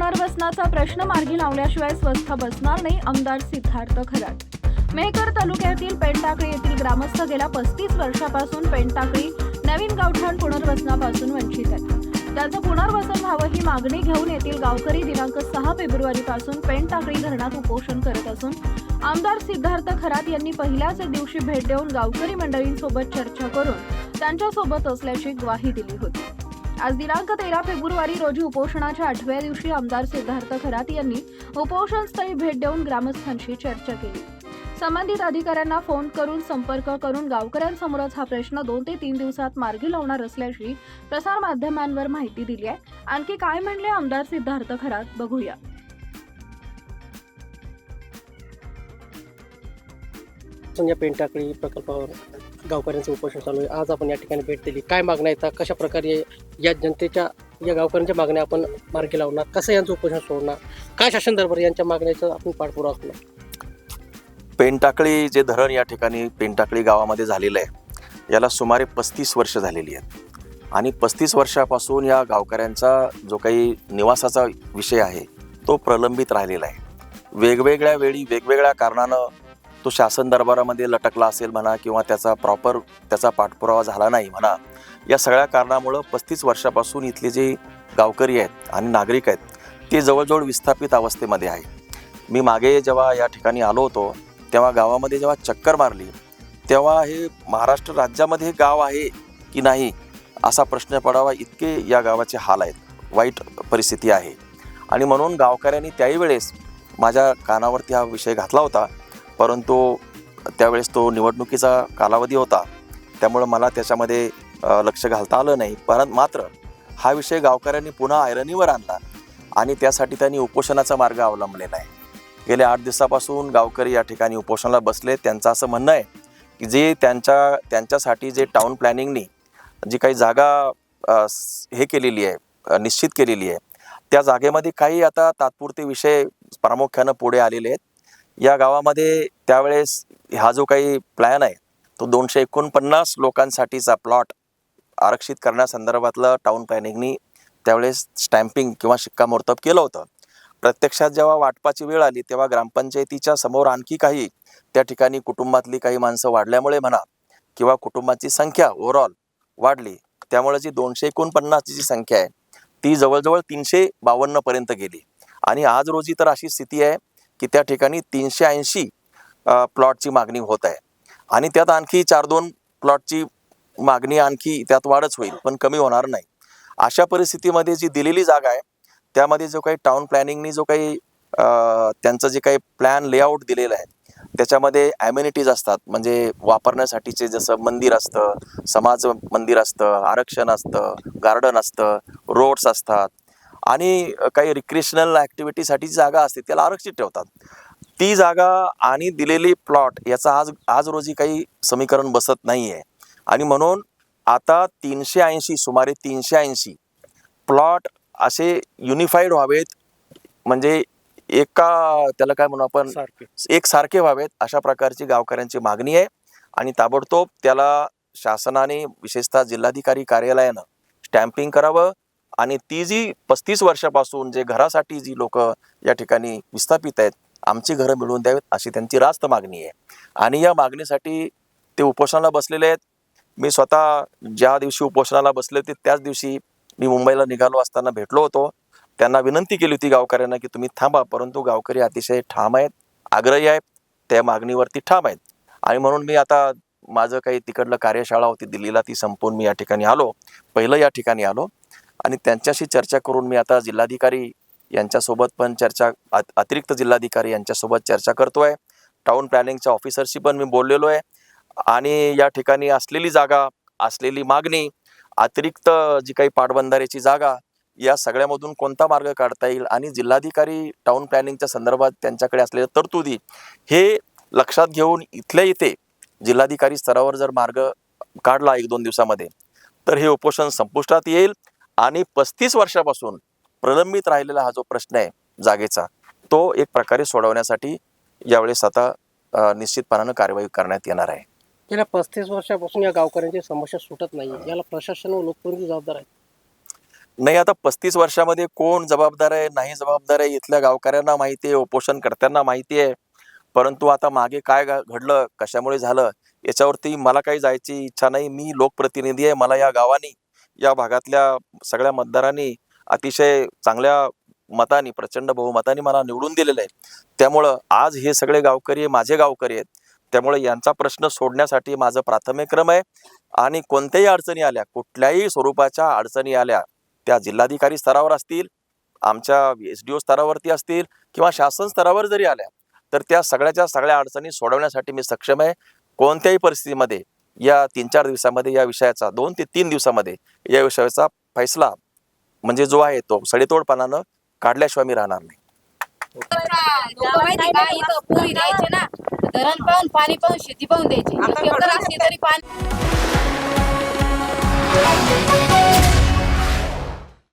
पुनर्वसनाचा प्रश्न मार्गी लावल्याशिवाय स्वस्थ बसणार नाही आमदार सिद्धार्थ खरात. मेहकर तालुक्यातील पेनटाकळी येथील ग्रामस्थ गेल्या पस्तीस वर्षापासून पेनटाकळी नवीन गावठाण पुनर्वसनापासून वंचित आहेत. त्याचं पुनर्वसन व्हावं ही मागणी घेऊन येथील गावकरी दिनांक सहा फेब्रुवारीपासून पेनटाकळी धरणात उपोषण करत असून आमदार सिद्धार्थ खरात यांनी पहिल्याच दिवशी भेट देऊन गावकरी मंडळींसोबत चर्चा करून त्यांच्यासोबत असल्याची ग्वाही दिली होती. आज दिनांक तेरा फेब्रुवारी रोजी उपोषणाच्या आठव्या दिवशी आमदार सिद्धार्थ खरात यांनी उपोषणस्थळी भेट देऊन ग्रामस्थांशी चर्चा केली. संबंधित अधिकाऱ्यांना फोन करून संपर्क करून गावकऱ्यांसमोरच हा प्रश्न दोन ते तीन दिवसात मार्गी लावणार असल्याची प्रसारमाध्यमांवर माहिती दिली आहे. आणखी काय म्हणले आमदार सिद्धार्थ खरात बघूया. या पेंटाकळी प्रकल्पावर गावकऱ्यांचं उपोषण चालू आहे. आज आपण या ठिकाणी भेट दिली. काय मागण्या येतात कशा प्रकारे या जनतेच्या या गावकऱ्यांच्या मागण्या आपण मार्गी लावणार? कसं यांचं उपोषण सोडणार? काय शासन दरबार यांच्या मागण्याचं आपण पाठपुरावा करणार पेनटाकळी जे धरण या ठिकाणी पेनटाकळी गावामध्ये झालेलं आहे याला सुमारे पस्तीस वर्ष झालेली आहेत. आणि पस्तीस वर्षापासून या गावकऱ्यांचा जो काही निवासाचा विषय आहे तो प्रलंबित राहिलेला आहे. वेगवेगळ्या वेळी वेगवेगळ्या कारणानं तो शासन दरबारामध्ये लटकला असेल म्हणा किंवा त्याचा प्रॉपर त्याचा पाठपुरावा झाला नाही म्हणा या सगळ्या कारणामुळं पस्तीस वर्षापासून इथले जे गावकरी आहेत आणि नागरिक आहेत ते जवळजवळ विस्थापित अवस्थेमध्ये आहे. मी मागे जेव्हा या ठिकाणी आलो होतो तेव्हा गावामध्ये जेव्हा चक्कर मारली तेव्हा हे महाराष्ट्र राज्यामध्ये गाव आहे की नाही असा प्रश्न पडावा इतके या गावाचे हाल आहेत वाईट परिस्थिती आहे. आणि म्हणून गावकऱ्यांनी त्याही वेळेस माझ्या कानावरती हा विषय घातला होता परंतु त्यावेळेस तो निवडणुकीचा कालावधी होता. त्यामुळं मला त्याच्यामध्ये लक्ष घालता आलं नाही. परंतु मात्र हा विषय गावकऱ्यांनी पुन्हा ऐरणीवर आणला आणि त्यासाठी त्यांनी उपोषणाचा मार्ग अवलंबलेला आहे. गेल्या आठ दिवसापासून गावकरी या ठिकाणी उपोषणाला बसले. त्यांचं असं म्हणणं आहे की जे त्यांच्या त्यांच्यासाठी जे टाउन प्लॅनिंगनी जी काही जागा हे केलेली आहे निश्चित केलेली आहे त्या जागेमध्ये काही आता तात्पुरते विषय प्रामुख्यानं पुढे आलेले आहेत. या गावामध्ये त्यावेळेस हा जो काही प्लॅन आहे तो दोनशे एकोणपन्नास लोकांसाठीचा प्लॉट आरक्षित करण्यासंदर्भातलं टाऊन प्लॅनिंगनी त्यावेळेस स्टॅम्पिंग किंवा शिक्कामोर्तब केलं होतं. प्रत्यक्षात जेव्हा वाटपाची वेळ आली तेव्हा ग्रामपंचायतीच्या समोर आणखी काही त्या ठिकाणी कुटुंबातली काही माणसं वाढल्यामुळे म्हणा किंवा कुटुंबाची संख्या ओव्हरऑल वाढली त्यामुळे जी दोनशे एकोणपन्नासची जी संख्या आहे ती जवळजवळ तीनशे बावन्नपर्यंत गेली. आणि आज रोजी तर अशी स्थिती आहे की त्या ठिकाणी तीनशे ऐंशी प्लॉटची मागणी होत आहे. आणि त्यात आणखी चार दोन प्लॉटची मागणी आणखी त्यात वाढच होईल पण कमी होणार नाही. अशा परिस्थितीमध्ये जी दिलेली जागा आहे त्यामध्ये जो काही टाउन प्लॅनिंगनी जो काही त्यांचं जे काही प्लॅन लेआउट दिलेलं आहे त्याच्यामध्ये ॲम्युनिटीज असतात. म्हणजे वापरण्यासाठीचे जसं मंदिर असतं समाज मंदिर असतं आरक्षण असतं गार्डन असतं रोड्स असतात आणि काही रिक्रिएशनल ॲक्टिव्हिटीसाठी जागा असते त्याला आरक्षित ठेवतात. ती जागा आणि दिलेली प्लॉट याचा आज आज रोजी काही समीकरण बसत नाही आहे आणि म्हणून आता तीनशे ऐंशी सुमारे तीनशे ऐंशी प्लॉट असे युनिफाईड व्हावेत. म्हणजे एका त्याला काय म्हणू आपण एक सारखे व्हावेत अशा प्रकारची गावकऱ्यांची मागणी आहे. आणि ताबडतोब त्याला शासनाने विशेषतः जिल्हाधिकारी कार्यालयानं स्टॅम्पिंग करावं. आणि ती जी पस्तीस वर्षापासून जे घरासाठी जी लोक या ठिकाणी विस्थापित आहेत आमची घरं मिळवून द्यावीत अशी त्यांची रास्त मागणी आहे. आणि या मागणीसाठी ते उपोषणाला बसलेले आहेत. मी स्वतः ज्या दिवशी उपोषणाला बसले होते त्याच दिवशी मी मुंबईला निघालो असताना भेटलो होतो. त्यांना विनंती केली होती गावकऱ्यांना की तुम्ही थांबा परंतु गावकरी अतिशय ठाम आहेत आग्रही आहेत त्या मागणीवरती ठाम आहेत. आणि म्हणून मी आता माझं काही तिकडलं कार्यशाळा होती दिल्लीला ती संपवून मी या ठिकाणी आलो. पहिलं या ठिकाणी आलो. आणि त्यांच्याशी चर्चा करून मी आता जिल्हाधिकारी यांच्यासोबत पण चर्चा अत- अतिरिक्त जिल्हाधिकारी यांच्यासोबत चर्चा करतो आहे टाउन प्लॅनिंगच्या ऑफिसरशी पण मी बोललेलो आहे आणि या ठिकाणी असलेली जागा असलेली मागणी अतिरिक्त जी काही पाटबंधाऱ्याची जागा या सगळ्यामधून कोणता मार्ग काढता येईल आणि जिल्हाधिकारी टाउन प्लॅनिंगच्या संदर्भात त्यांच्याकडे असलेल्या तरतुदी हे लक्षात घेऊन इथल्या इथे जिल्हाधिकारी स्तरावर जर मार्ग काढला एक दोन दिवसामध्ये तर हे उपोषण संपुष्टात येईल. आणि पस्तीस वर्षापासून प्रलंबित राहिलेला हा जो प्रश्न आहे जागेचा तो एक प्रकारे सोडवण्यासाठी यावेळेस आता निश्चितपणानं कार्यवाही करण्यात येणार आहे. गेल्या पस्तीस वर्षापासून या गावकऱ्यांची समस्या सुटत नाही याला प्रशासन व लोकप्रतिनिधी जबाबदार आहेत. नाही आता पस्तीस वर्षामध्ये कोण जबाबदार आहे नाही जबाबदार आहे इथल्या गावकऱ्यांना माहिती आहे उपोषणकर्त्यांना माहिती आहे. परंतु आता मागे काय घडलं कशामुळे झालं याच्यावरती मला काही जायची इच्छा नाही. मी लोकप्रतिनिधी आहे मला या गावानी या भागातल्या सगळ्या मतदारांनी अतिशय चांगल्या मतानी प्रचंड बहुमतानी मला निवडून दिलेलं आहे. त्यामुळं आज हे सगळे गावकरी माझे गावकरी आहेत त्यामुळे यांचा प्रश्न सोडण्यासाठी माझं प्राथमिक क्रम आहे. आणि कोणत्याही अडचणी आल्या कुठल्याही स्वरूपाच्या अडचणी आल्या त्या जिल्हाधिकारी स्तरावर असतील आमच्या एस डी ओ स्तरावरती असतील किंवा शासन स्तरावर जरी आल्या तर त्या सगळ्याच्या सगळ्या अडचणी सोडवण्यासाठी मी सक्षम आहे. कोणत्याही परिस्थितीमध्ये या तीन चार दिवसामध्ये या विषयाचा दोन ते तीन दिवसामध्ये या विषयाचा फैसला म्हणजे जो आहे तो सडेतोडपणानं काढल्याशिवाय मी राहणार नाही. पाणी शेती पाहून द्यायची.